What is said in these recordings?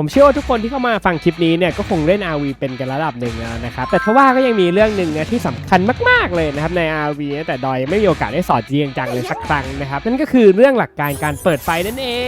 ผมเชื่อว่าทุกคนที่เข้ามาฟังคลิปนี้เนี่ยก็คงเล่น RV เป็นกันระดับหนึ่งแล้วนะครับแต่ทว่าก็ยังมีเรื่องหนึ่งนะที่สำคัญมากๆเลยนะครับใน RV แต่ดอยไม่มีโอกาสได้สอนจริงจังเลยสักครั้งนะครับนั่นก็คือเรื่องหลักการการเปิดไฟนั่นเอง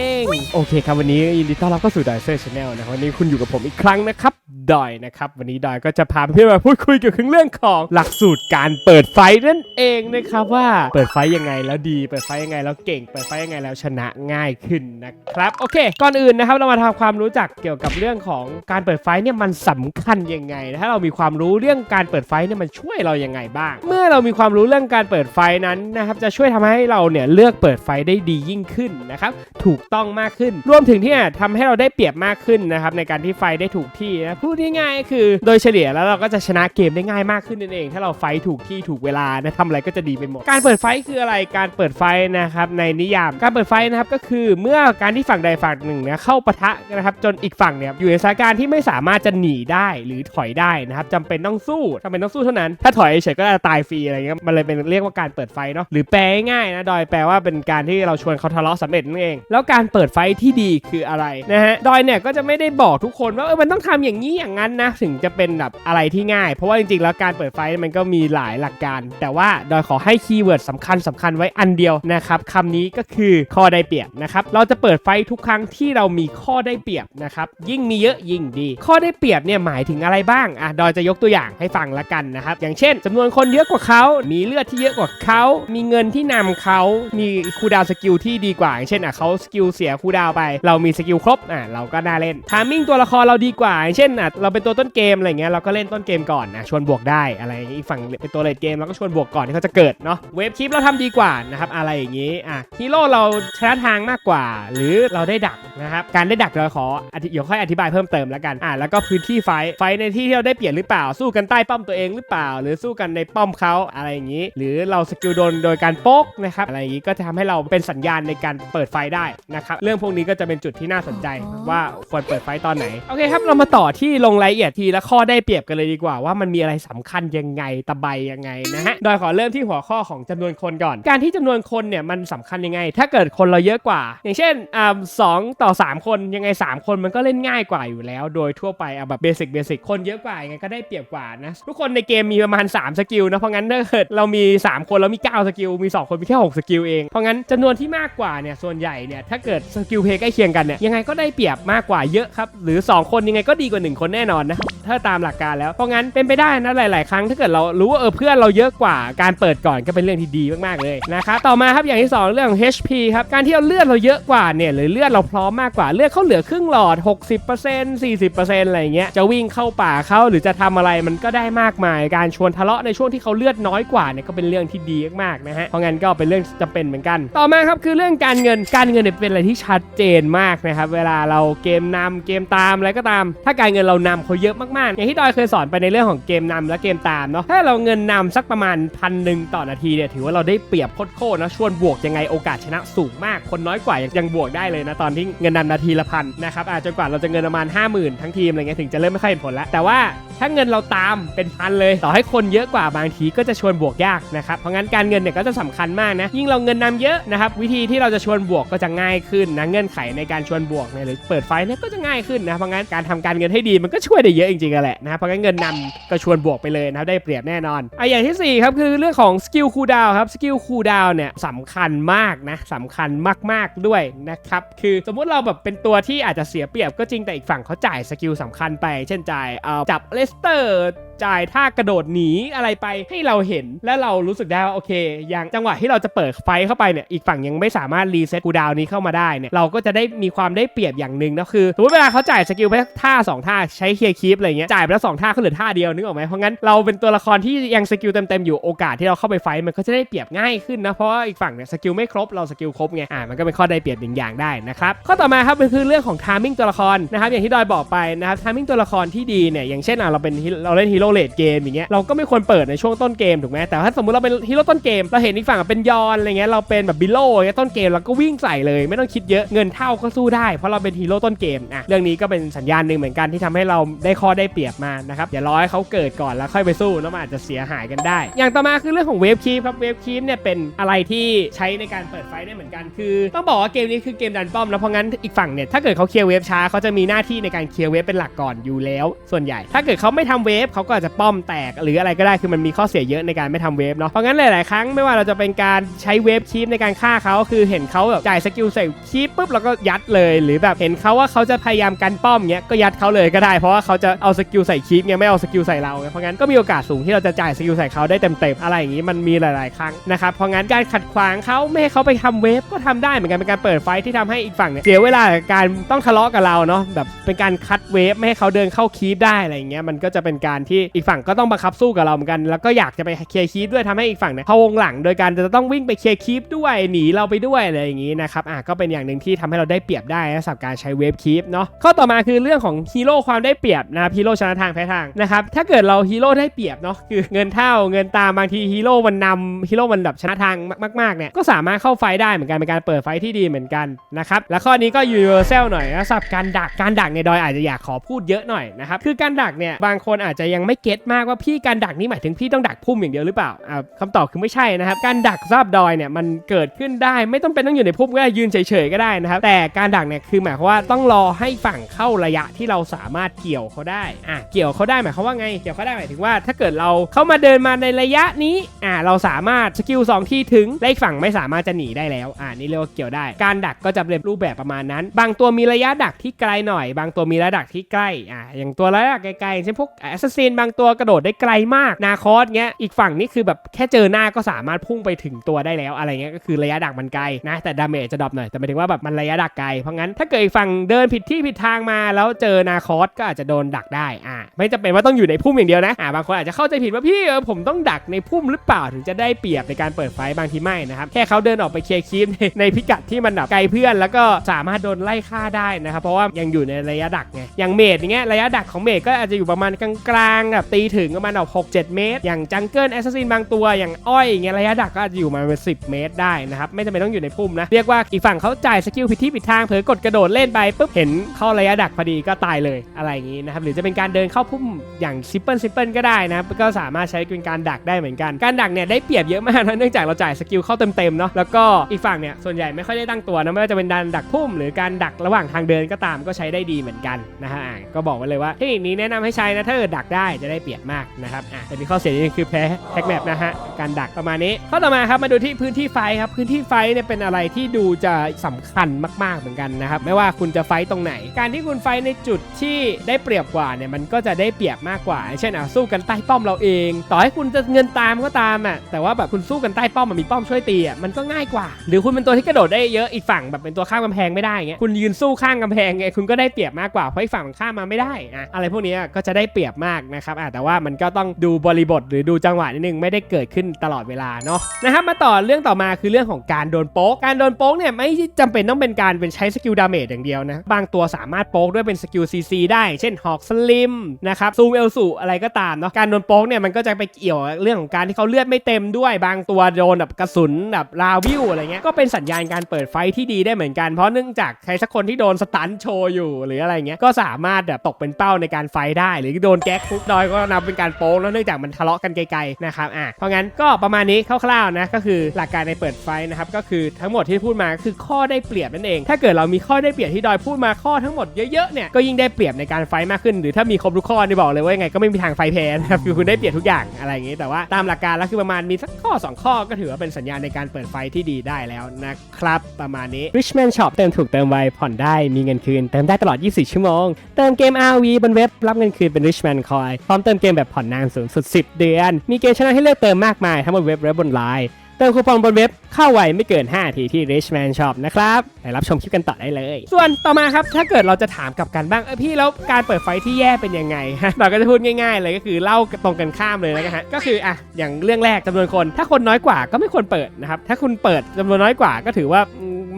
โอเคครับวันนี้ยินดีต้อนรับเข้าสู่ดอยเซอร์ชาแนลนะครับวันนี้คุณอยู่กับผมอีกครั้งนะครับดอยนะครับ วันนี้ดอยก็จะพาเพื่อนมาพูดคุยเกี่ยวกับเรื่องของหลักสูตรการเปิดไฟนั่นเองนะครับว่าเปิดไฟยังไงแล้วดี เปิดไฟยังไงแล้วเก่ง เปิดไฟยังไงแล้วชนะง่ายขึ้นนะครับโอเค ก่อนอื่นนะครับเรามาทำความรู้จักเกี่ยวกับเรื่องของการเปิดไฟเนี่ยมันสำคัญยังไงถ้าเรามีความรู้เรื่องการเปิดไฟเนี่ยมันช่วยเรายังไงบ้าง เมื่อเรามีความรู้เรื่องการเปิดไฟนั้นนะครับจะช่วยทำให้เราเนี่ยเลือกเปิดไฟได้ดียิ่งขึ้นนะครับถูกต้องมากขึ้น รวมถึงที่ทำให้เราได้เปรียบมากขึ้นนะครับในการที่ไฟได้ถูกที่นะพูดง่ายๆคือ โดยเฉลี่ยแล้วเราก็จะชนะเกมได้ง่ายมากขึ้นนั่นเอง ถ้าเราไฟถูกที่ถูกเวลานะทำอะไรก็จะดีไปหมด การเปิดไฟคืออะไรการเปิดไฟนะครับในนิยามการเปิดไฟนะครับก็คือเมื่อการที่ฝั่งใดฝั่งหนึ่งเนี่ยเข้าปะทะนะครับจนอีกฝั่งเนี่ยอยู่ในสถานการณ์ที่ไม่สามารถจะหนีได้หรือถอยได้นะครับจำเป็นต้องสู้จำเป็นต้องสู้เท่านั้น ถ้าถอยเฉยก็จะตายฟรีอะไรเงี้ยมันเลยเป็นเรียกว่าการเปิดไฟเนาะหรือแปลง่ายนะดอยแปลว่าเป็นการที่เราชวนเขาทะเลาะสำเร็จนั่นเอง แล้วการเปิดิดไฟที่ดีคืออะไรนะฮะดอยเนี่ยก็จะไม่ได้บอกทุกคนว่าเออมันต้องทำอย่างนี้อย่างนั้นนะถึงจะเป็นแบบอะไรที่ง่าย เพราะว่าจริงๆแล้วการเปิดไฟมันก็มีหลายหลักการ แต่ว่าดอยขอให้คีย์เวิร์ดสำคัญสำคัญไว้อันเดียวนะครับคำนี้ก็คือข้อได้เปรียบนะครับเราจะเปิดไฟทุกครั้งที่เรามีข้อได้เปรียบนะครับยิ่งมีเยอะยิ่งดี ข้อได้เปรียบเนี่ยหมายถึงอะไรบ้างอะดอยจะยกตัวอย่างให้ฟังละกันนะครับอย่างเช่นจำนวนคนเยอะกว่าเขามีเลือดที่เยอะกว่าเขามีเงินที่นำเขามีคูดาวสกิลที่ดีกว่าอย่างเช่นอะเขาสกิลเสียคูลดาวไป เรามีสกิลครบอะเราก็น่าเล่นทามมิ่งตัวละครเราดีกว่าเช่นอะเราเป็นตัวต้นเกมอะไรเงี้ยเราก็เล่นต้นเกมก่อนนะชวนบวกได้อะไรอย่างงี้อีกฝั่งเป็นตัวเลดเกมเราก็ชวนบวกก่อนที่เขาจะเกิดเนาะเวฟคลิปเราทำดีกว่านะครับอะไรอย่างงี้อะฮีโร่เราชนะทางมากกว่า หรือเราได้ดักนะครับการได้ดักเราขออธิเดี๋ยวค่อยอธิบายเพิ่มเติมแล้วกันอะแล้วก็พื้นที่ไฟไฟในที่ที่เราได้เปลี่ยนหรือเปล่าสู้กันใต้ป้อมตัวเองหรือเปล่า หรือสู้กันในป้อมเขาอะไรอย่างงี้ หรือเราสกิลโดนโดยการโป๊กนะครับอะไรอย่างงี้ก็จะทำให้เราเป็นสัญญาณในการเปิดไฟได้นะครับเรื่องพวกนี้ก็จะเป็นจุดที่น่าสนใจว่าควรเปิดไฟตอนไหน โอเคครับเรามาต่อที่ลงรายละเอียดทีละข้อได้เปรียบกันเลยดีกว่า ว่ามันมีอะไรสำคัญยังไงตะไบยังไงนะฮะ โดยขอเริ่มที่หัวข้อของจำนวนคนก่อน การที่จำนวนคนเนี่ยมันสำคัญยังไง ถ้าเกิดคนเราเยอะกว่า อย่างเช่นอ่าสองต่อ 3 คนยังไง 3 คนมันก็เล่นง่ายกว่าอยู่แล้ว โดยทั่วไปเอาแบบเบสิกเบสิกคนเยอะกว่ายังไงก็ได้เปรียบกว่านะทุกคนในเกมมีประมาณ 3 สกิลนะเพราะงั้นถ้าเกิดเรามี 3 คนแล้วมี 9 สกิลมี 2 คนมีแค่ 6 สกิลเองเพราะงั้นจำนวนที่มากกว่าเนี่ยส่วนใหญ่เนี่ยถ้าเกิดสกิลเพย์ใกล้เคียงกันเนี่ยยังไงก็ได้เปรียบมากกว่าเยอะครับหรือ 2 คนยังไงก็ดีกว่า 1 คนแน่นอนนะถ้าตามหลักการแล้ว เพราะงั้นเป็นไปได้นะหลาย ๆ ครั้งถ้าเกิดเรารู้ว่าเออเพื่อนเราเยอะกว่าการเปิดก่อนก็เป็นเรื่องที่ดีมาก ๆ เลยนะครับต่อมาครับอย่างที่ 2 เรื่อง HP ครับการที่เราเลือดเราเยอะกว่าเนี่ยหรือเลือดเราพร้อมมากกว่าเลือดเขาเหลือครึ่งหลอด 60% 40%อะไรอย่างเงี้ยจะวิ่งเข้าป่าเขาหรือจะทำอะไรมันก็ได้มากมาย การชวนทะเลาะในช่วงที่เขาเลือดน้อยกว่าเนี่ยก็เป็นเรื่องที่ดีมากๆนะฮะเพราะงั้นก็เป็นเรื่องจำเป็นเหมือนกัน ต่อมาครับคือเรื่องการเงินการเงินเนี่ยเป็นอะไรที่ชัดเจนมากนะครับเวลาเราเกมนำเกมตามอะไรก็ตาม ถ้าการเงินเรานำเขาเยอะมากๆ อย่างที่ดอยเคยสอนไปในเรื่องของเกมนำและเกมตามเนาะถ้าเราเงินนำสักประมาณพันหนึ่งต่อนาทีเนี่ยถือว่าเราได้เปรียบโคตรๆนะชวนบวกยังไงโอกาสชนะสูงมาก คนน้อยกว่ายังบวกได้เลยนะตอนที่เงินนำนาทีละพันนะครับอาจจนกว่าเราจะเงินประมาณ 5 0,000 ทั้งทีมอะไรเงี้ยถึงจะเริ่มไม่ค่อยเห็นผลแล้ว แต่ว่าถ้าเงินเราตามเป็นพันเลย ต่อให้คนเยอะกว่าบางทีก็จะชวนบวกยากนะครับเพราะงั้นการเงินเนี่ยก็จะสำคัญมากนะยิ่งเราเงินนำเยอะนะครับวิธีที่เราจะชวนบวกก็จะง่ายขึ้นนะเงื่อนไขในการชวนบวกเนี่ยหรือเปิดไฟเนี่ยก็จะง่ายขึ้นนะเพราะงั้นการทำการเงินให้ดีมันก็ช่วยได้เยอะจริงๆแหละนะเพราะงั้นเงินนำก็ชวนบวกไปเลยนะได้เปรียบแน่นอนไออย่างที่สี่ครับ คือเรื่องของสกิลคูดาวครับสกิลคูดาวเนี่ยสำคัญมากนะสำคัญมากๆด้วยนะครับคือสมมุติเราแบบเป็นตัวที่อาจจะเสียเปรียบก็จริงแต่อีกฝั่งเขาจ่ายสกิลสำคัญไป เช่นจ่ายเอาจับเลสเตอร์ จ่ายท่ากระโดดหนีอะไรไปให้เราเห็นและเรารู้สึกได้ว่าโอเค อย่างจังหวะที่เราจะเปิดไฟเข้าไปเนี่ยอีกฝั่งยังไม่สามารถรีเซ็ตกูดาวนี้เข้ามาได้เนี่ยเราก็จะได้มีความได้เปรียบอย่างหนึ่งนะคือสมมติเวลาเขาจ่ายสกิลไปท่าสองท่าใช้เคลียร์คีปอะไรเงี้ยจ่ายไปแล้วสองท่าเขาเหลือท่าเดียวนึกออกไหมเพราะงั้นเราเป็นตัวละครที่ยังสกิลเต็มๆอยู่โอกาสที่เราเข้าไปไฟมันก็จะได้เปรียบง่ายขึ้นนะเพราะว่าอีกฝั่งเนี่ยสกิลไม่ครบเราสกิลครบไงอ่ามันก็เป็นข้อได้เปรียบหนึ่งอย่างได้นะครับข้อต่อมาครับมันคือเรื่องของทามมิ่งตัวละครนะครับอย่างที่ดอยบอกไปนะครับทามมิ่งตัวละครที่ดีเนี่ยอย่างเช่นอะเราเป็นเราเล่นฮีโร่เลดเกมอย่างเงี้ยเราก็ไม่ควรเปิดในช่วงต้นเกมถูกไหมแต่ถ้าสมมติเราเป็นฮีโร่ต้นเกมเราเห็นอีกฝั่งเป็นยอนอะไรเงี้ยเราเป็นแบบบิโล่เงี้ยต้นเกมเราก็วิ่งใส่เลย ไม่ต้องคิดเยอะเงินเท่าก็สู้ได้ เพราะเราเป็นฮีโร่ต้นเกมอะเรื่องนี้ก็เป็นสัญญาณหนึ่งเหมือนกันที่ทำให้เราได้ข้อได้เปรียบมานะครับอย่ารอให้เขาเกิดก่อนแล้วค่อยไปสู้แล้วมันอาจจะเสียหายกันได้ อย่างต่อมาคือเรื่องของเวฟคีฟครับเวฟคีฟเนี่ยเป็นอะไรที่ใช้ในการเปิดไฟได้เหมือนกันคือ ต้องบอกว่าเกมนี้คือเกมดันป้อมนะเพราะงั้นอีกฝั่งเนี่ยถ้าเกิดเขาเคลียร์เวฟช้าเขาจะมีหน้าที่ในการเคลียร์เวฟเป็นหลักก่อนอยู่แล้ว ส่วนใหญ่ ถ้าเกิดเขาไม่ทำเวฟเขาก็อาจจะป้อมแตกหรืออะไรก็ได้คือมันมีข้อเสียเยอะในการไม่ทำเวฟเนาะเพราะงั้นหลาย ๆ ครั้งไม่ว่าเราจะเป็นการใช้เวฟคีปในการฆ่าเขาคือเห็นเขาแบบจ่ายสกิลใส่คีปปุ๊บเราก็ยัดเลยหรือแบบเห็นเขาว่าเขาจะพยายามกันป้อมเงี้ยก็ยัดเขาเลยก็ได้ เพราะว่าเขาจะเอาสกิลใส่คีปเงี้ยไม่เอาสกิลใส่เราเพราะงั้นก็มีโอกาสสูงที่เราจะจ่ายสกิลใส่เขาได้เต็มๆอะไรอย่างงี้มันมีหลาย ๆ ครั้งนะครับเพราะงั้นการขัดขวางเขาไม่ให้เขาไปทำเวฟก็ทำได้เหมือนกันเป็นการเปิดไฟที่ทำให้อีกฝั่งเนี่ยเสียเวลากับการต้องทะเลาะกับเราเนาะแบบเป็นการคัดเวฟไม่ให้เขาเดินเข้าคีปได้อะไรอย่างเงี้ยมันก็จะเป็นการที่อีกฝั่งก็ต้องบังคับสู้กับเราเหมือนกัน แล้วก็อยากจะไปเคลียร์คีปด้วยทำให้อีกฝั่งเนี่ยพวงหลังโดยการจะต้องวิ่งไปเคลียร์คีปด้วยหนีเราไปด้วยอะไรอย่างงี้นะครับอะก็เป็นอย่างหนึ่งที่ทำให้เราได้เปรียบได้นะสำหรับการใช้เวฟคีปเนาะข้อต่อมาคือเรื่องของฮีโร่ความได้เปรียบนะฮีโร่ชนะทางแพ้ทางนะครับถ้าเกิดเราฮีโร่ได้เปรียบเนาะคือเงินเท่าเงินตามบางทีฮีโร่มันนำฮีโร่มันแบบชนะทางมากๆเนี่ยก็สามารถเข้าไฟได้เหมือนกันเป็นการเปิดไฟที่ดีเหมือนกันนะครับและข้อนี้ก็ universal หน่อยนะสำหรับการดักการดักในดอยอาจจะอยากขอพูดเยอะหน่อยนะครับคือการดักเนี่ยบางคนอาจจะยังไไม่เก็ตมากว่าพี่การดักนี่หมายถึงพี่ต้องดักพุ่มอย่างเดียวหรือเปล่าอ่าคำตอบคือไม่ใช่นะครับ การดักซาบดอยเนี่ยมันเกิดขึ้นได้ไม่ต้องเป็นต้องอยู่ในพุ่มก็ได้ยืนเฉยๆก็ได้นะครับ แต่การดักเนี่ยคือหมายความว่าต้องรอให้ฝั่งเข้าระยะที่เราสามารถเกี่ยวเขาได้อะเกี่ยวเขาได้หมายความว่าไงเกี่ยวเขาได้หมายถึงว่า ถ้าเกิดเราเข้ามาเดินมาในระยะนี้อะเราสามารถสกิลสองทีถึงและฝั่งไม่สามารถจะหนีได้แล้วอะนี่เรียกว่าเกี่ยวได้ การดักก็จะเป็นรูปแบบประมาณนั้น บางตัวมีระยะดักที่ไกลหน่อย บางตัวมีระยะดักที่ใกล้อะอย่างตัวระยะไกลๆเช่นพวกแอสซัสซินบางตัวกระโดดได้ไกลมากนาคอสเงี้ยอีกฝั่งนี่คือแบบแค่เจอหน้าก็สามารถพุ่งไปถึงตัวได้แล้วอะไรเงี้ยก็คือระยะดักมันไกลนะแต่ดาเมจจะดรอปหน่อยแต่หมายถึงว่าแบบมันระยะดักไกลเพราะงั้นถ้าเกิดอีกฝั่งเดินผิดที่ผิดทางมาแล้วเจอนาคอสก็อาจจะโดนดักได้อะไม่จำเป็นว่าต้องอยู่ในพุ่มอย่างเดียวนะอะบางคนอาจจะเข้าใจผิดว่าพี่เออผมต้องดักในพุ่มหรือเปล่าถึงจะได้เปรียบในการเปิดไฟบางทีไม่นะครับแค่เขาเดินออกไปเคลียร์คีปในในพิกัดที่มันแบบไกลเพื่อน แล้วก็สามารถโดนไล่ฆ่าได้นะครับเพราะว่ายังอยู่ในระยะดักไงอย่างเมดอย่างเงี้ยระยะดักของเมดก็อาจจะอยู่ประมาณกลางแบบตีถึงประมาณแบบหกเจ็ดเมตร อย่างจังเกิลแอสซัสซินบางตัวอย่างอ้อยอย่างเงี้ยระยะดักก็อาจจะอยู่ประมาณสิบเมตรได้นะครับไม่จำเป็นต้องอยู่ในพุ่มนะเรียกว่าอีกฝั่งเขาจ่ายสกิลผิดที่ผิดทางเผลอกดกระโดดเล่นไปปุ๊บเห็นเข้าระยะดักพอดีก็ตายเลยอะไรอย่างงี้นะครับหรือจะเป็นการเดินเข้าพุ่มอย่างซิปเปิลซิปเปิลก็ได้นะครับก็สามารถใช้เป็นการดักได้เหมือนกันการดักเนี่ยได้เปรียบเยอะมากนะเนื่องจากเราจ่ายสกิลเข้าเต็มๆเนาะแล้วก็อีกฝั่งเนี่ยส่วนใหญ่ไม่ค่อยได้ตั้งตัวนะไม่ว่าจะเป็นการดักพุ่ม หรือการดักระหว่างทางเดินก็ตามก็ใช้ได้ดีเหมือนกันนะฮะก็บอกไว้เลยว่าเทคนิคนี้แนะนำให้ใช้นะถ้าเกิดดักได้จะได้เปรียบมากนะครับอะแต่มีข้อเสียนิดนึงคือแพ้แท็กแมปนะฮะการดักประมาณนี้ข้อต่อมาครับมาดูที่พื้นที่ไฟครับพื้นที่ไฟเนี่ยเป็นอะไรที่ดูจะสำคัญมากๆเหมือนกันนะครับไม่ว่าคุณจะไฟตรงไหน การที่คุณไฟในจุดที่ได้เปรียบกว่าเนี่ยมันก็จะได้เปรียบมากกว่า เช่นอะสู้กันใต้ป้อมเราเอง ต่อให้คุณจะเงินตามก็ตามอะแต่ว่าแบบคุณสู้กันใต้ป้อมมันมีป้อมช่วยตีอะมันก็ง่ายกว่า หรือคุณเป็นตัวที่กระโดดได้เยอะอีกฝั่งแบบเป็นตัวข้ามกำแพงไม่ได้เงี้ยคุณยืนสู้ข้างกำแพงไงคุณก็ได้เปรียบมากกว่าเพราะอีกฝั่งมันข้ามมาไม่ได้อะอะไรพวกนี้ก็จะได้เปรียบมากนะครับอะแต่ว่ามันก็ต้องดูบริบทหรือดูจังหวะนิดนึงไม่ได้เกิดขึ้นตลอดเวลาเนาะนะครับมาต่อเรื่องต่อมาคือเรื่องของการโดนโป๊กการโดนโป๊กเนี่ยไม่จำเป็นต้องเป็นการเป็นใช้สกิลดาเมจอย่างเดียวนะบางตัวสามารถโป๊กด้วยเป็นสกิลซีซีได้ เช่นหอกสลิมนะครับซูมเอลสูอะไรก็ตามเนาะการโดนโป๊กเนี่ยมันก็จะไปเกี่ยวเรื่องของการที่เขาเลือดไม่เต็มด้วยบางตัวโดนแบบกระสุนแบบราวิวอะไรเงี้ยก็เป็นสัญญาณการเปิดไฟที่ดีได้เหมือนกันเพราะเนื่องจากใครสักคนที่โดนสตันโชว์อยู่หรืออะไรเงี้ยก็สามารถแบบตกเป็นเป้าในการไฟได้ หรือโดนแก๊กทุกดอยก็นับเป็นการโป๊กแล้วเนื่องจากมันทะเลาะกันไกลๆนะครับอะเพราะงั้นก็ประมาณนี้คร่าวๆนะก็คือหลักการในเปิดไฟนะครับก็คือทั้งหมดที่พูดมาคือข้อได้เปรียบนั่นเอง ถ้าเกิดเรามีข้อได้เปรียบที่ดอยพูดมาข้อทั้งหมดเยอะๆเนี่ยก็ยิ่งได้เปรียบในการไฟมากขึ้น หรือถ้ามีครบทุกข้อนี่บอกเลยว่ายังไงก็ไม่มีทางไฟแพ้นะครับคือคุณได้เปรียบทุกอย่างอะไรอย่างงี้ แต่ว่าตามหลักการแล้วคือประมาณมีสักข้อ 2 ข้อก็ถือว่าเป็นสัญญาณในการเปิดไฟที่ดีได้แล้วนะครับประมาณนี้ Richman Shop เติมถูกเติมไวผ่อนได้มีเงินคืนเติมได้ตลอด 24 ชั่วโมง เติมเกม RV บนเว็บรับเงินคืนเป็น Richman Coin พร้อมเติมเกมแบบผ่อนนานสูงสุด 10 เดือน มีเกมชนะให้เลือกเติมมากมายทั้งบนเว็บและบนไลน์ ติมคูปองบนเว็บเข้าไวไม่เกิน 5 ทีที่ Richman Shop นะครับไปรับชมคลิปกันต่อได้เลย ส่วนต่อมาครับ ถ้าเกิดเราจะถามกลับกันบ้าง เออพี่แล้วการเปิดไฟที่แย่เป็นยังไงฮะเราก็จะพูดง่ายๆ เลยก็คือเล่าตรงกันข้ามเลยนะฮะก็คืออะอย่างเรื่องแรกจำนวนคน ถ้าคนน้อยกว่าก็ไม่ควรเปิดนะครับถ้าคุณเปิดจำนวนน้อยกว่าก็ถือว่า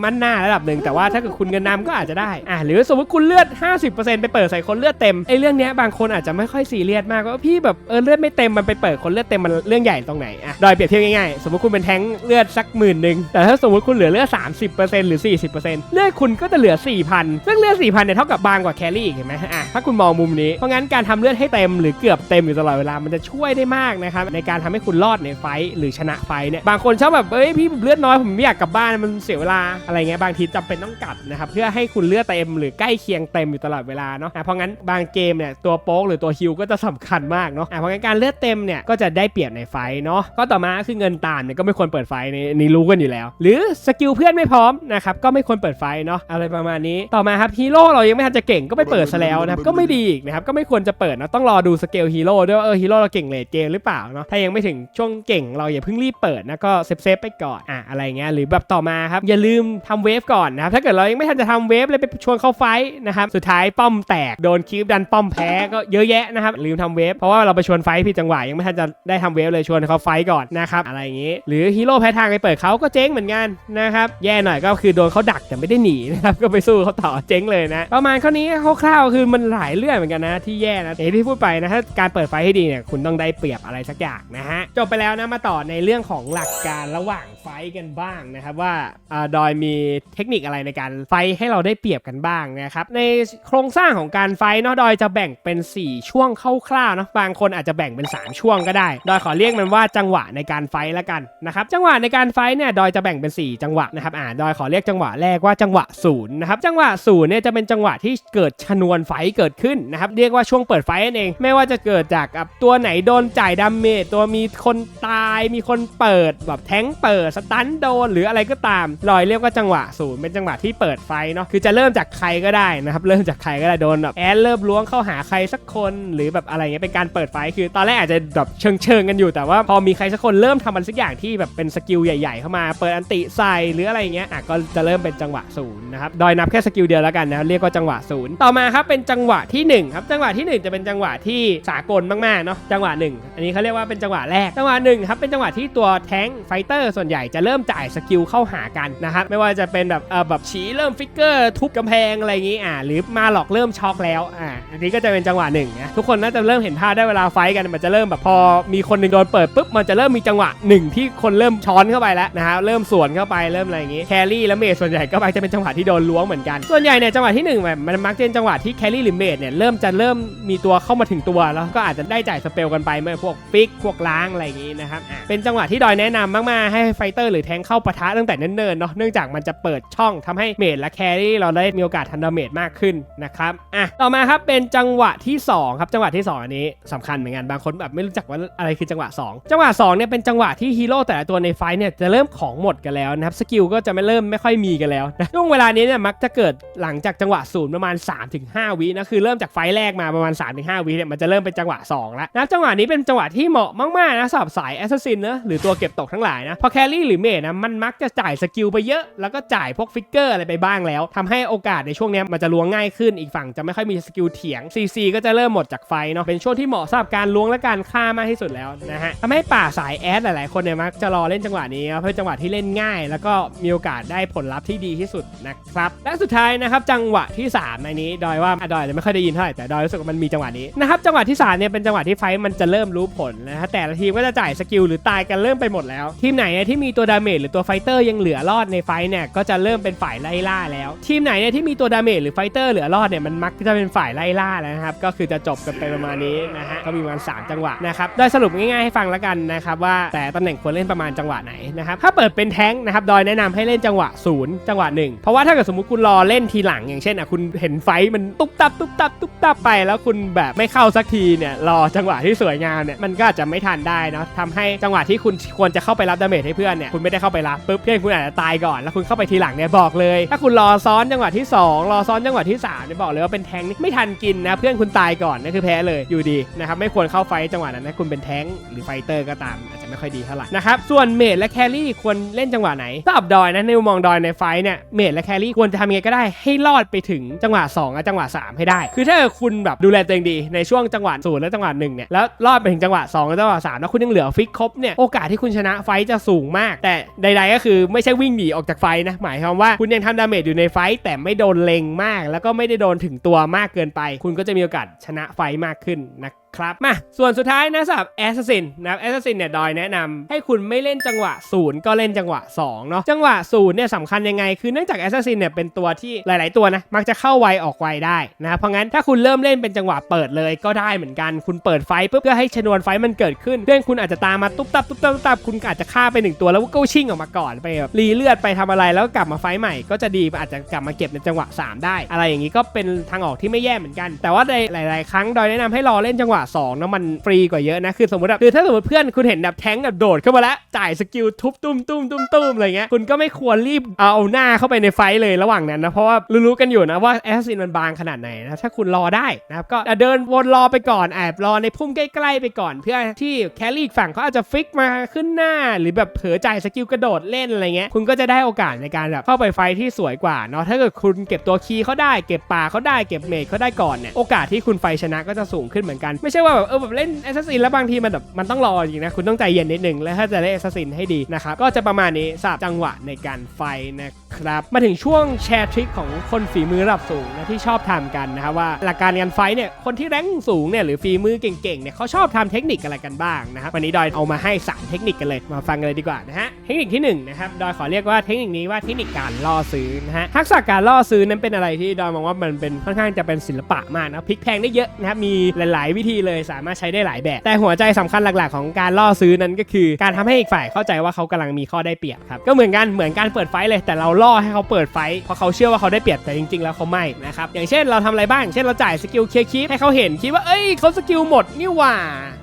มั่นหน้าระดับหนึ่งแต่ว่าถ้าเกิดคุณเงินนำก็อาจจะได้อะหรือสมมติคุณเลือด 50%ไปเปิดใส่คนเลือดเต็มไอ้เรื่องเนี้ยบางคนอาจจะไม่ค่อยซีเรียสมากว่าพี่แบบเออเลือดไม่เต็มมันไปเปิดคนเลือดเต็มมันเรื่องใหญ่ตรงไหนอะโดยเปรียบเทียบง่ายๆสมมติคุณเป็นแทงเลือดสักหมื่นหนึ่งแต่ถ้าสมมติคุณเหลือเลือด 30%หรือ 40%เลือดคุณก็จะเหลือ 4,000 ซึ่งเลือด 4,000เนี่ยเท่ากับบางกว่าแครี่อีกเห็นไหมอะถ้าคุณมองมุมนี้ เพราะงั้นการทำเลือดให้เต็มหรือเกือบเต็มอยู่ตลอดเวลามันจะช่วยได้มากนะครับในการทำให้คุณรอดในไฟหรือชนะไฟเนี่ยบางคนชอบแบบเอ้ยพี่ผมเลือดน้อยผมไม่อยากกลับบ้านมันเสียเวลาอะไรเงี้ยบางทีจำเป็นต้องกลับนะครับเพื่อให้คุณเลือดเต็มหรือใกล้เคียงเต็มอยู่ตลอดเวลาเนาะเพราะงั้นบางเกมเนี่ยตัวโป๊กหรือตัวฮิวก็จะสำคัญมากเนาะเพราะงั้นการเลือดเต็มเนี่ยก็จะได้เปรียบในไฟเนาะก็ต่อมาคือเงินตามเนี่ยก็ไม่ไม่ควรเปิดไฟท์ในนี่รู้กันอยู่แล้ว หรือสกิลเพื่อนไม่พร้อมนะครับก็ไม่ควรเปิดไฟเนาะอะไรประมาณนี้ต่อมาครับฮีโร่เรายังไม่ทันจะเก่งก็ไปเปิดซะแล้วนะครับก็ไม่ดีอีกนะครับก็ไม่ควรจะเปิดนะต้องรอดูสเกลฮีโร่ด้วยว่าเออฮีโร่เราเก่งเลดเกมหรือเปล่าเนาะถ้ายังไม่ถึงช่วงเก่งเราอย่าเพิ่งรีบเปิดนะก็เซฟเซฟๆไปก่อนอะอะไรเงี้ยหรือแบบต่อมาครับอย่าลืมทำเวฟก่อนนะครับถ้าเกิดเรายังไม่ทันจะทำเวฟเลยไปชวนเข้าไฟนะครับสุดท้ายป้อมแตกโดนคีบดันป้อมแพ้ก็เยอะแยะนะครับลืมทำเวฟเพราะว่าเราไปชวนไฟผิดจังหวะยังไม่ทันจะได้ทำเวฟเลยชวนเขาไฟก่อนนะครับอะไรอย่างงี้หรือือฮีโร่แพ้ทางไปเปิดเขาก็เจ๊งเหมือนกันนะครับ แย่หน่อยก็คือโดนเขาดักแต่ไม่ได้หนีนะครับก็ไปสู้เขาต่อเจ๊งเลยนะ ประมาณข้อนี้คร่าวๆคือมันหลายเรื่องเหมือนกันนะที่แย่นะแต่ที่พูดไปนะถ้าการเปิดไฟให้ดีเนี่ยคุณต้องได้เปรียบอะไรสักอย่างนะฮะจบไปแล้วนะมาต่อในเรื่องของหลักการระหว่าง ไฟกันบ้างนะครับว่าดอยมีเทคนิคอะไรในการไฟให้เราได้เปรียบกันบ้างนะครับในโครงสร้างของการไฟเนาะดอยจะแบ่งเป็น 4 ช่วงคร่าวๆเนาะบางคนอาจจะแบ่งเป็น 3 ช่วงก็ได้ ดอยขอเรียกมันว่าจังหวะในการไฟละกันนะครับจังหวะในการไฟเนี่ยดอยจะแบ่งเป็น 4 จังหวะนะครับอ่าดอยขอเรียกจังหวะแรกว่าจังหวะศูนย์นะครับจังหวะศูนย์เนี่ยจะเป็นจังหวะที่เกิดชนวนไฟเกิดขึ้นนะครับเรียกว่าช่วงเปิดไฟนั่นเอง ไม่ว่าจะเกิดจากตัวไหนโดนจ่ายดาเมจตัวมีคนตายมีคนเปิดแบบแท้งเปิดสตันโดนหรืออะไรก็ตามลอยเรียกว่าจังหวะศูนย์เป็นจังหวะที่เปิดไฟเนาะคือจะเริ่มจากใครก็ได้นะครับเริ่มจากใครก็ได้โดนแบบแอนเริ่มล้วงเข้าหาใครสักคนหรือแบบอะไรเงี้ยเป็นการเปิดไฟคือตอนแรกอาจจะแบบเชิงเชิงๆกันอยู่แต่ว่าพอมีใครสักคนเริ่มทำมันสักอย่างที่แบบเป็นสกิลใหญ่ๆเข้ามาเปิดอันติใส่หรืออะไรเงี้ยอะก็จะเริ่มเป็นจังหวะศูนย์นะครับดอยนับแค่สกิลเดียวแล้วกันนะเรียกว่าจังหวะศูนย์ต่อมาครับเป็นจังหวะที่หนึ่งครับจังหวะที่หนึ่งจะเป็นจังหวะที่สากลมากๆเนาะจังหวะหนึ่งอันนี้เขาเรียกว่าเป็นจังหวะแรกจังหวะหนึ่งครับเป็นจังหวะที่ตัวแท้งไฟเตอร์ส่วนใหญ่จะเริ่มจ่ายสกิลเข้าหากันนะครับไม่ว่าจะเป็นแบบเออแบบฉีเริ่มฟิกเกอร์ทุบกำแพงอะไรอย่างงี้อ่าหรือมาหลอกเริ่มช็อกแล้วอ่าอันนี้ก็จะเป็นจังหวะหนึ่งนะทุกคนน่าจะเริ่มเห็นภาพได้เวลาไฟท์กันมันจะเริ่มแบบพอมีคนหนึ่งโดนเปิดปุ๊บมันจะเริ่มมีจังหวะหนึ่งที่คนเริ่มช้อนเข้าไปแล้วนะฮะเริ่มสวนเข้าไปเริ่มอะไรอย่างงี้แครี่และเมจส่วนใหญ่ก็มักจะเป็นจังหวะที่โดนล้วงเหมือนกันส่วนใหญ่เนี่ยจังหวะที่หนึ่งแบบมันมักจะเป็นจังหวะที่แครี่หรือเมจเนี่ยเริ่มจะเริ่มมีตัวเข้ามาถึงตัวแล้วก็อาจจะได้จ่ายสเปลกันไปเมื่อพวกฟิกพวกล้างอะไรอย่างงี้นะครับเป็นจังหวะที่ดอยแนะนำมากๆให้ไฟเตอร์หรือแทงเข้าปะทะตั้งแต่เนิ่นๆเนาะเนื่องจากมันจะเปิดช่องทำให้เมจและแครี่เราได้มีโอกาสทันดาเมจมากขึ้นนะครับอะต่อมาครับเป็นจังหวะที่สองครับจังหวะที่สองอันนี้สำคัญเหมือนกันบางคนแบบไม่รู้จักว่าอะไรคือจังหวะสองจังหวะสองเนี่ยเป็นจังหวะที่ฮีโร่แต่ละตัวในไฟเนี่ยจะเริ่มของหมดกันแล้วนะครับสกิลก็จะไม่เริ่มไม่ค่อยมีกันแล้วนะช่วงเวลานี้เนี่ยมักจะเกิดหลังจากจังหวะศูนย์ประมาณ 3-5 วินะคือเริ่มจากไฟแรกมาประมาณ 3-5 วิเนี่ยมันจะเริ่มเป็นจังหวะสองแล้วนะจังหวะนี้เป็นจังหวะที่เหมาะมากๆนะสำหรับสายแอสซัสซินนะหรือตัวเก็บตกทั้งหลายนะพอแครีหรือเมจนะมันมักจะจ่ายสกิลไปเยอะ แล้วก็จ่ายพวกฟิกเกอร์อะไรไปบ้างแล้วทำให้โอกาสในช่วงนี้มันจะล้วงง่ายขึ้นอีกฝั่งจะไม่ค่อยมีสกิลเถียง CC ก็จะเริ่มหมดจากไฟเนาะเป็นช่วงที่เหมาะสำหรับการล้วงและการฆ่ามากที่สุดแล้วนะฮะทำให้ป่าสายแอดหลายๆคนเนี่ยมักจะรอเล่นจังหวะนี้ครับเพราะจังหวะที่เล่นง่าย แล้วก็มีโอกาสได้ผลลัพธ์ที่ดีที่สุดนะครับและสุดท้ายนะครับจังหวะที่3ในนี้ดอยว่าอดอยอาจจะไม่ค่อยได้ยินเท่าไหร่แต่ดอยรู้สึกว่ามันมีจังหวะนี้นะครับจังหวะที่สามเนี่ยเป็นจังหวะที่ไฟมันจะเริ่มรู้ผลนะฮะแต่ละทีมก็จะจ่ายสกิลหรือตายกันเริ่มไปหมดแล้ว ทีมไหนที่มีตัวดาเมจหรือตัวไฟเตอร์ยังเหลือรอดในไฟเนี่ยก็จะเริ่มเป็นฝ่ายไล่ล่าแล้ว ทีมไหนเนี่ยที่มีตัวดาเมจหรือไฟเตอร์เหลือรอดเนี่ยมันมักจะเป็นฝ่ายไล่ล่าแล้วนะครับก็คือจะจบกันไปประมาณนี้นะฮะก็มีประมาณสามจังหวะนะครับโดยสรุปง่ายๆให้ฟังแล้วกันนะครับว่าแต่ตำแหน่งควรเล่นประมาณจังหวะไหนนะครับถ้าเปิดเป็นแท้งนะครับดอยแนะนำให้เล่นจังหวะศูนย์จังหวะหนึ่งเพราะว่าถ้าเกิดสมมติคุณรอเล่นทีหลัง อย่างเช่นอะคุณเห็นไฟมันตุ๊บตับตุ๊บตับตุ๊บตับไป แล้วคุณแบบไม่เข้าสักทีเนี่ยรอจังหวะที่สวยงามเนี่ยมันก็อาจจะไม่ทันได้นะทำให้จังหวะที่คุณควรจะเข้าไปรับดาเมจให้เพื่อนเนี่ยคุณไม่ได้เข้าไปรับปุ๊บเพื่อนคุณอาจจะตายก่อน แล้วคุณเข้าไปทีหลังเนี่ยบอกเลย ถ้าคุณรอซ้อนจังหวะที่สองรอซ้อนจังหวะที่สามเนี่ยบอกเลยว่าเป็นแทงนี่ไม่ทันกินนะเพื่อนคุณตายก่อนนั่นคือแพ้เลยอยู่ดีนะครับไม่ควรเข้าไฟจังหวะนั้นนะคุณเป็นแทงค์หรือไฟเตอร์ก็ตามอาจจะไม่ค่อยดีเท่าไหร่นะครับส่วนเมดและแครี่ควรเล่นจังหวะไหนสำหรับดอยนะในมุมมองดอยในไฟเนี่ยเมดและแครี่ควรจะทำยังไงก็ได้ให้รอดไปถึงจังหวะ2กับจังหวะ 3 ให้ได้ คือถ้าคุณแบบดูแลตัวเองดีในช่วงจังหวะศูนย์และจังหวะหนึ่งเนี่ยแล้วรอดไปถึงจังหวะ2กับจังหวะ3แล้วคุณยังเหลือฟิกครบเนี่ยโอกาสที่คุณชนะไฟจะสูงมาก แต่ใด ๆ ก็คือไม่ใช่วิ่งหนีออกจากไฟนะหมายความว่าคุณยังทำดาเมจอยู่ในไฟแต่ไม่โดนเล็งมาก แล้วก็ไม่ได้โดนถึงตัวมากเกินไป คุณก็จะมีโอกาสชนะไฟมากขึ้นนะ ครับมาส่วนสุดท้ายนะสำหรับแอสซินนะครับแอสซินเนี่ยดอยแนะนำให้คุณไม่เล่นจังหวะศูนย์ก็เล่นจังหวะ2เนาะจังหวะศูนย์เนี่ยสำคัญยังไง คือเนื่องจากแอสซินเนี่ยเป็นตัวที่หลาย ๆ ตัวนะมักจะเข้าไวออกไวได้นะเพราะงั้นถ้าคุณเริ่มเล่นเป็นจังหวะเปิดเลยก็ได้เหมือนกันคุณเปิดไฟปุ๊บเพื่อให้ชนวนไฟมันเกิดขึ้นเพื่อนคุณอาจจะตามมาตุ๊บตับตุ๊บตับตุ๊บตับคุณอาจจะฆ่าไปหนึ่งตัวแล้วก็ชิ่งออกมาก่อนไปแบบรีเลือดไปทำอะไรแล้วกลับมาไฟใหม่ก็จะดีอาจจะกลับมาเก็บในจังหวะ 3 ได้ อะไรอย่างนี้ก็เป็นทางออกที่ไม่แย่เหมือนกัน แต่ว่าในหลาย ๆ ครั้งดอยแนะนำให้รอเล่นจังหวะ2นะมันฟรีกว่าเยอะนะคือสมมติแบบคือถ้าสมมติเพื่อนคุณเห็นแบบแทงก์แบบโดดเข้ามาแล้วจ่ายสกิลทุบตุ้มตุ้มตุ้มตุ้มอะไรเงี้ยคุณก็ไม่ควรรีบเอาหน้าเข้าไปในไฟเลยระหว่างนั้นนะเพราะว่ารู้ๆกันอยู่นะว่าแอสซินมันบางขนาดไหนนะถ้าคุณรอได้นะครับก็เดินวนรอไปก่อนแอบรอในพุ่มใกล้ๆไปก่อนเพื่อที่แคลรี่ฝั่งเขาอาจจะฟิกมาขึ้นหน้า หรือแบบเผลอจ่ายสกิลกระโดดเล่นอะไรเงี้ยคุณก็จะได้โอกาสในการแบบเข้าไปไฟที่สวยกว่าเนาะถ้าเกิดคุณเก็บตัวคีย์เขาได้ เก็บป่าเขาได้เก็บเมจเขาได้ก่อนเนี่ยโอกาสที่คุณไฟชนะก็จะสูงขึ้นเหมือนกันไม่ใช่ว่าแบบเออแบบเล่นแอสซัสซินแล้วบางทีมันแบบมันต้องรอจริงนะ คุณต้องใจเย็นนิดนึงแล้วถ้าจะเล่นแอสซัสซินให้ดีนะครับก็จะประมาณนี้สำหรับจังหวะในการไฟนะครับ มาถึงช่วงแชร์ทริคของคนฝีมือระดับสูงนะที่ชอบทำกันนะครับว่าหลักการการไฟเนี่ยคนที่แรงสูงเนี่ยหรือฝีมือเก่งๆเนี่ยเขาชอบทำเทคนิคอะไรกันบ้างนะครับวันนี้ดอยเอามาให้สามเทคนิคกันเลยมาฟังกันเลยดีกว่านะฮะเทคนิคที่หนึ่งนะครับดอยขอเรียกว่าเทคนิคนี้ว่าเทคนิคการล่อซื้อนะฮะทักษะการล่อซื้อนั้นเป็นอะไรที่ดอยมองว่ามันเป็นค่อนข้างจะเป็นศิลปะมากนะพลิกแพงได้เยอะนะครับมีหลาย ๆ วิธีเลยสามารถใช้ได้หลายแบบ แต่หัวใจสำคัญหลักๆ ของการล่อซื้อนั้นก็คือ การทำให้อีกฝ่ายเข้าใจว่าเขากำลังมีข้อได้เปรียบครับก็เหมือนกันเหมือนการเปิดไฟเลย แต่เราล่อให้เขาเปิดไฟเพราะเขาเชื่อว่าเขาได้เปรียบแต่จริง ๆ แล้วเขาไม่นะครับอย่างเช่นเราทำอะไรบ้างเช่นเราจ่ายสกิลเคลียร์คลิปให้เขาเห็นคิดว่าเอ้ยเขาสกิลหมดนี่หว่า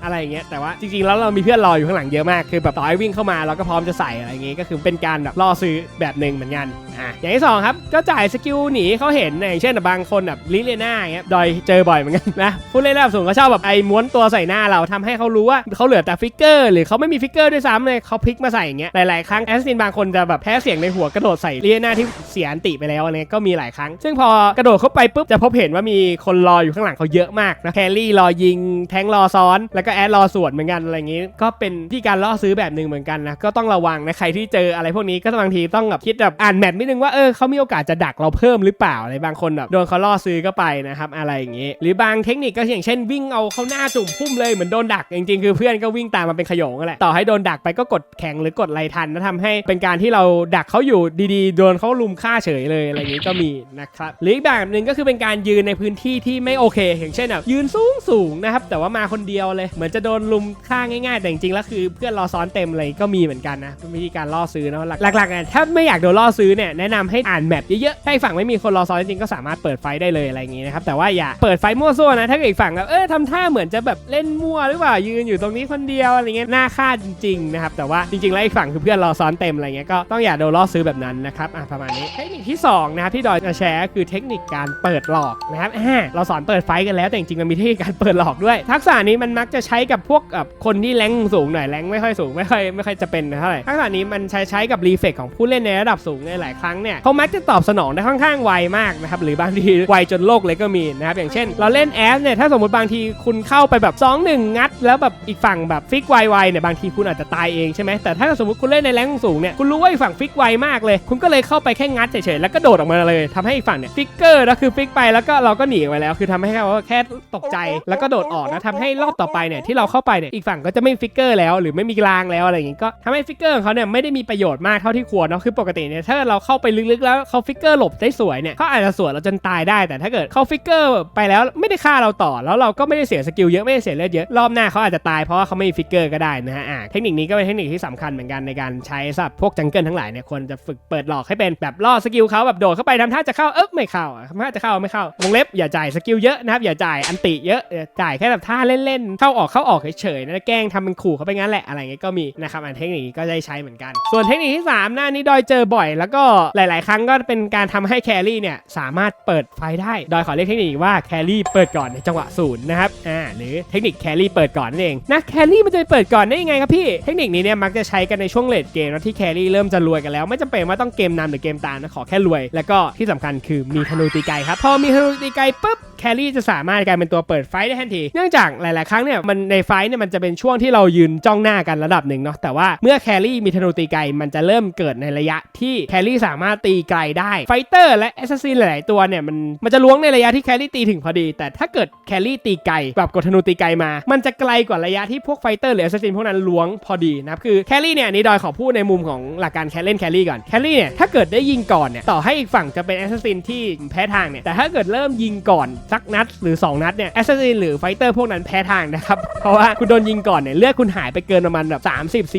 อะไรอย่างเงี้ยแต่ว่าจริงๆแล้วเรามีเพื่อนรออยู่ข้างหลังเยอะมากคือแบบต่อให้วิ่งเข้ามาเราก็พร้อมจะใส่อะไรอย่างงี้ก็คือเป็นการแบบล่อซื้อแบบหนึ่งเหมือนกันอะอย่างที่สองครับก็จ่ายสกิลหนีเขาเห็นอย่างเช่นบางคนแบบลิเลน่าเงี้ยดอยเจอบ่อยเหมือนกันนะผู้เล่นระดับสูงก็ชอบแบบม้วนตัวใส่หน้าเราทำให้เขารู้ว่าเขาเหลือแต่ฟิกเกอร์หรือเขาไม่มีฟิกเกอร์ด้วยซ้ำเลยเขาพลิกมาใส่อย่างเงี้ยหลายๆครั้งแอสซินบางคนจะแบบแพ้เสียงในหัวกระโดดใส่เลิเลน่าที่เสียอันติไปแล้วอะไรเงี้ยก็มีหลายครั้ง ซึ่งพอกระโดดเข้าไปปุ๊บจะพบเห็นว่ามีคนรออยู่ข้างหลังเขาเยอะมากนะแครี่รอยิง แทงรอซ้อน แล้วก็แอดรอสวนเหมือนกันอะไรอย่างงี้ก็เป็นที่การล่อซื้อแบบหนึ่งเหมือนกันนะก็ต้องระวังนะใครที่เจออะไรพวกนี้ก็บางทีต้องแบบคิดแบบอ่านแมปนิดนึงว่าเออเขามีโอกาสจะดักเราเพิ่มหรือเปล่าอะไรบางคนแบบโดนเขาล่อซื้อก็ไปนะครับอะไรอย่างงี้ หรือบางเทคนิคก็อย่างเช่นวิ่งเอาเข้าหน้าจุ่มพุ่มเลยเหมือนโดนดักจริงๆคือเพื่อนก็วิ่งตามมาเป็นขยงกันแหละต่อให้โดนดักไปก็กดแข็งหรือกดไล่ทันแล้วทำให้เป็นการที่เราดักเขาอยู่ดีๆโดนเขาลุมฆ่าเฉยเลยอะไรอย่างงี้ก็มีนะครับหรืออีกแบบหนึ่งก็คือเป็นการยืนในพื้นที่ที่ไม่โอเค อย่างเช่นแบบยืนสูงสูงนะครับแต่ว่ามาคนเดียวเลย เหมือนจะโดนลุมฆ่าง่ายๆ แต่จริงๆแล้วคือเพื่อนรอซ้อนเต็มเลยก็มีเหมือนกันนะเป็นวิธีการล่อซื้อเนาะหลักๆเนี่ยถ้าไม่อยากโดนล่อซื้อเนี่ยแนะนำให้อ่านแมปเยอะๆถ้ฝั่งไม่มีคนรอซ้อนจริงๆก็สามารถเปิดไฟได้เลยอะไรอย่างงี้นะครับแต่ว่าอย่าเปิดไฟมั่วซั่วนะถ้าเกิดอีกฝั่งแบบเออทำท่าาเหมือนจะแบบเล่นมั่วหรือเปล่ายืนอยู่ตรงนี้คนเดียวอะไรเงี้ยหน้าฆ่าจริงๆนะครับแต่ว่าจริงๆแล้วอีกฝั่งคือเพื่อนรอซ้อนเต็มอะไรเงี้ยก็ต้องอย่าโดนล่อซื้อแบบนั้นนะครับอะประมาณนี้เทคนิคที่สองนะครับที่ดอยจะแชร์คือเทคนิคการเปิดหลอกนะครับอ่าเราสอนเปิดไฟกันแล้วแต่จริงๆมันมีเทคนิคการเปิดหลอกด้วย ทักษะนี้มันมักจะใช้กับพวกแบบคนที่แรงสูงหน่อยแรงไม่ค่อยสูงไม่ค่อยไม่ค่อยจะเป็นเท่าไหร่ทักษะนี้มันใช้ใช้กับรีเฟกของผู้เล่นในระดับสูงในหลายครั้งเนี่ยเขามักจะตอบสนองได้ค่อนข้างไวมากนะครับหรือบางทีไวจนโลกเลยก็มีนะครับอย่างเช่น เราเล่นแอสเนี่ยถ้าสมมติบางทีคุุณเข้าไปแบบ 2 1 งัด แล้วแบบอีกฝั่งแบบฟิกไวๆเนี่ยบางทีคุณอาจจะตายเองใช่ไหมแต่ถ้าสมมติคุณเล่นในแรงสูงเนี่ยคุณรู้ว่าอีกฝั่งฟิกไวมากเลย คุณก็เลยเข้าไปแค่งัดเฉยๆแล้วก็โดดออกมาเลยทำให้อีกฝั่งเนี่ยฟิกเกอร์แล้วคือฟิกไปแล้วก็เราก็หนีไปแล้ว คือทำให้เขาแค่ตกใจแล้วก็โดดออกนะทำให้รอบต่อไปเนี่ยที่เราเข้าไปเนี่ยอีกฝั่งก็จะไม่ฟิกเกอร์แล้วหรือไม่มีกลางแล้วอะไรอย่างงี้ก็ทำให้ฟิกเกอร์ของเขาเนี่ยไม่ได้มีประโยชน์มากเท่าที่ควรเนาะคือปกติเนี่ยถ้าเราเข้าไปลึกๆแล้วเขาฟิกเกอร์หลบได้สวยเนี่ยเขาอาจจะสวนเราจนตายได้ แต่ถ้าเกิดเขาฟิกเกอร์ไปแล้วไม่ได้ฆ่าเราต่อแล้วเราก็ไม่ได้เสียสกิลเยอะไม่ได้เสียเลือดเยอะรอบหน้าเขาอาจจะตายเพราะว่าเขาไม่มีฟิกเกอร์ก็ได้นะฮะอ่าเทคนิคนี้ก็เป็นเทคนิคที่สำคัญเหมือนกันในการใช้ครับพวกจังเกิลทั้งหลายเนี่ยควรจะฝึกเปิดหลอกให้เป็นแบบล่อสกิลเขาแบบโดดเข้าไปทำท่าจะเข้าเอ๊ะไม่เข้าอะทำท่าจะเข้าไม่เข้าวงเล็บอย่าจ่ายสกิลเยอะนะครับอย่าจ่ายอันติเยอะอย่าจ่ายแค่แบบท่าเล่นๆเข้าออกเข้าออกเฉยๆนะแกล้งทำเป็นขู่เขาไปงั้นแหละอะไรเงี้ยก็มีนะครับอันเทคนิคนี้ก็ได้ใช้เหมือนกัน ส่วนเทคนิคที่สามหน้านี้ดอยเจอบ่อย แล้วก็หลาย ๆ ครั้งก็เป็นการทำให้แครี่เนี่ยสามารถเปิดไฟได้โดยขอเรียกเทคนิคว่าแครี่เปิดก่อนในจังหวะศูนย์นะครับอ่าหรือเทคนิคแครี่เปิดก่อนนั่นเองนะแครี่มันจะเปิดก่อนได้ยังไงครับพี่เทคนิคนี้เนี่ยมักจะใช้กันในช่วงเลดเกมที่แครี่เริ่มจะรวยกันแล้ว ไม่จำเป็นว่าต้องเกมนำหรือเกมตามนะขอแค่รวย แล้วก็ที่สำคัญคือมีธนูตีไกลครับพอมีธนูตีไกลปุ๊บแครี่จะสามารถกลายเป็นตัวเปิดไฟท์ได้ทันที เนื่องจากหลาย ๆ ครั้งเนี่ยมันในไฟท์เนี่ยมันจะเป็นช่วงที่เรายืนจ้องหน้ากันระดับหนึ่งเนาะแต่ว่าเมื่อแครี่มีธนูตีไกลมันจะเริ่มเกิดในระยะที่แครี่สามารถตีไกลได้ไฟเตอร์และแอสซัสซินหลาย ๆ ตัวเนี่ยมันมันจะล้วงในระยะที่แครี่ตีถึงพอดี แต่ถ้าเกิดแครี่ตีไกลแบบกดธนูตีไกลมา มันจะไกลกว่าระยะที่พวกไฟเตอร์หรือแอสซินพวกนั้นล้วงพอดีนะครับคือแคลรี่เนี่ยนี่ดอยขอพูดในมุมของหลักการแคเล่นแคลรี่ก่อนแคลรี่เนี่ยถ้าเกิดได้ยิงก่อนเนี่ยต่อให้อีกฝั่งจะเป็นแอสซินที่แพ้ทางเนี่ยแต่ถ้าเกิดเริ่มยิงก่อนสักนัดหรือ 2 นัดเนี่ยแอสซินหรือไฟเตอร์พวกนั้นแพ้ทางนะครับเพราะว่าคุณโดนยิงก่อนเนี่ยเลือดคุณหายไปเกินประมาณแบบ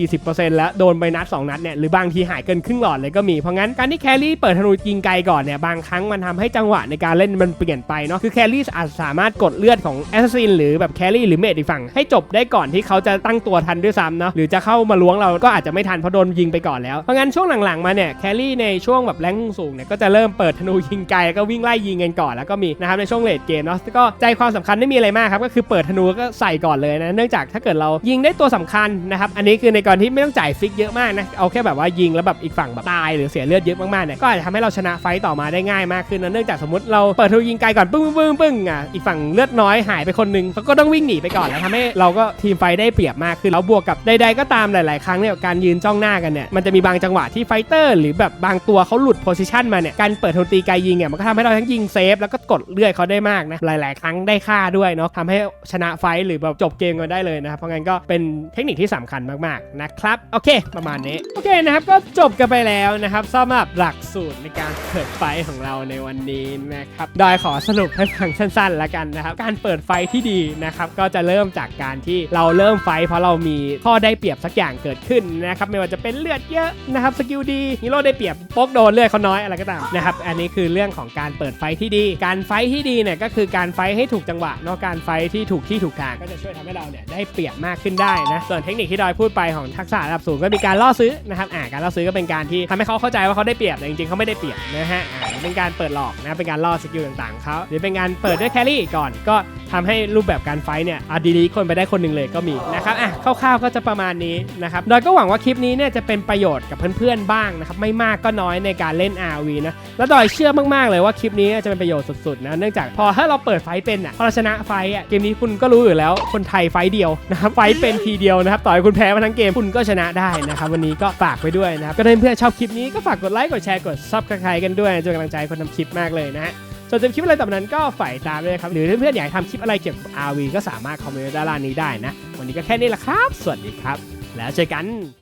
30-40%แล้วโดนไปนัด 2 นัดเนี่ยหรือบางทีหายเกินครึ่งหลอดเลยก็มีเพราะงั้นการที่แครี่เปิดธนูยิงไกลก่อนเนี่ยบางครั้งมันทำให้จังหวะในการเล่นมันเปลี่ยนไปเนาะคือแครี่อาจสามารถกดเลือดของแอสซัสซินหรือแบบแครี่หรือเมดอีกฝั่งให้จบได้ก่อนที่เขาจะตั้งตัวทันด้วยซ้ำเนาะหรือจะเข้ามาล้วงเราก็อาจจะไม่ทันเพราะโดนยิงไปก่อนแล้วเพราะงั้นช่วงหลังๆมาเนี่ยแครี่ในช่วงแบบแรงสูงเนี่ยก็จะเริ่มเปิดธนูยิงไกลแล้วก็วิ่งไล่ยิงกันก่อนแล้วก็มีนะครับในช่วงเลดเกมเนาะก็ใจความสำคัญไม่มีอะไรมากครับก็คือเปิดธนูก็ใส่ก่อนเลยนะเนื่องจากถ้าเกิดเรายิงได้ตัวสำคัญนะครับอันนี้คือในกรณีที่ไม่ต้องจ่ายฟิกเยอะมากนะเอาแค่แบบว่ายิงแล้วแบบอีกฝั่งแบบตายหรือเสียเลือดเยอะมากๆเนี่ยก็อาจจะทำให้เราชนะไฟต์ต่อมาได้ง่ายมากขึ้นนะเนื่องจากสมมติเราเปิดธนูยิงไกลก่อนปึ้งปึ้งปึ้งอะอีกฝั่งเลือดน้อยหายไปคนนึงเขาก็ต้องวิ่งหนีไปก่อนแล้วทำให้เราก็ทีมไฟได้เปรียบมากขึ้นแล้วบวกกับใดๆก็ตามหลาย ๆ ครั้งเนี่ยการยืนจ้องหน้ากันเนี่ยมันจะมีบางจังหวะที่ไฟเตอร์หรือแบบบางตัวเขาหลุดโพซิชันมาเนี่ยการเปิดธนูตีไกลยิงเนี่ยมันก็ทำให้เราทั้งยิงเซฟแล้วก็กดเลื่อดเขาได้มากนะหลาย ๆ ครั้งได้ค่าด้วยเนาะทำให้ชนะไฟหรือแบบจบเกมกันได้เลยนะครับเพราะงั้นก็เป็นเทคนิคที่สำคัญมาก ๆ นะครับโอเค ประมาณนี้โอเคนะครับก็จบกันไปแล้วนะครับสำหรับหลักสูตรในการเปิดไฟของเราในวันนี้นะครับดอยขอสรุปให้ฟังสั้น ๆ แล้วกันนะครับการเปิดไฟที่ดีนะครับก็จะเริ่มจากการที่เราเริ่มไฟเพราะเรามีข้อได้เปรียบสักอย่างเกิดขึ้นนะครับไม่ว่าจะเป็นเลือดเยอะนะครับสกิลดีฮีโร่ได้เปรียบโป๊กโดนเลือดเขาน้อยอะไรก็ตามนะครับอันนี้คือเรื่องของการเปิดไฟที่ดี การไฟที่ดีเนี่ยก็คือการไฟให้ถูกจังหวะเนอกการไฟที่ถูกที่ถูกทางก็จะช่วยทำให้เราเนี่ยได้เปรียบมากขึ้นได้นะส่วนเทคนิคที่ดอยพูดไปของทักษะระดับสูงก็มีการล่อซื้อนะครับอ่าการล่อซื้อก็เป็นการที่ทำให้เขาเข้าใจว่าเขาได้เปรียบแต่จริงๆเขาไม่ได้เปรียบนะฮะอ่าเป็นการเปิดหลอกนะเป็นการล่อสกิลต่างๆเขาหรือเป็นการเปิดด้วยแครี่ก่อนก็ ทำให้รูปแบบการไฟท์เนี่ยอาดีลีคนไปได้คนหนึ่งเลยก็มีนะครับอะคร่าวๆก็จะประมาณนี้นะครับโดยก็หวังว่าคลิปนี้เนี่ยจะเป็นประโยชน์กับเพื่อนๆบ้างนะครับไม่มากก็น้อยในการเล่น RV นะแล้วดอยเชื่อมากๆเลยว่าคลิปนี้จะเป็นประโยชน์สุดๆนะเนื่องจากพอถ้าเราเปิดไฟท์เป็นอะพอเราชนะไฟท์อะเกมนี้คุณก็รู้อยู่แล้วคนไทยไฟท์เดียวนะครับไฟท์เป็นทีเดียวนะครับต่อให้คุณแพ้มาทั้งเกมคุณก็ชนะได้นะครับวันนี้ก็ฝากไว้ด้วยนะครับก็ถ้าเพื่อนๆชอบคลิปนี้ก็ฝากกดไลค์กดแชร์กดซับสไครต์กันด้วยจะเป็นกำลังใจคนทำคลิปมากเลยนะฮะ ส่วนจะคลิปอะไรต่อไปนั้นก็ฝ่ายตามเลยครับ หรือเพื่อนๆอยากทำคลิปอะไรเกี่ยวกับ RV ก็สามารถคอมเมนต์ด้านล่างนี้ได้นะ วันนี้ก็แค่นี้แหละครับ สวัสดีครับ แล้วเจอกัน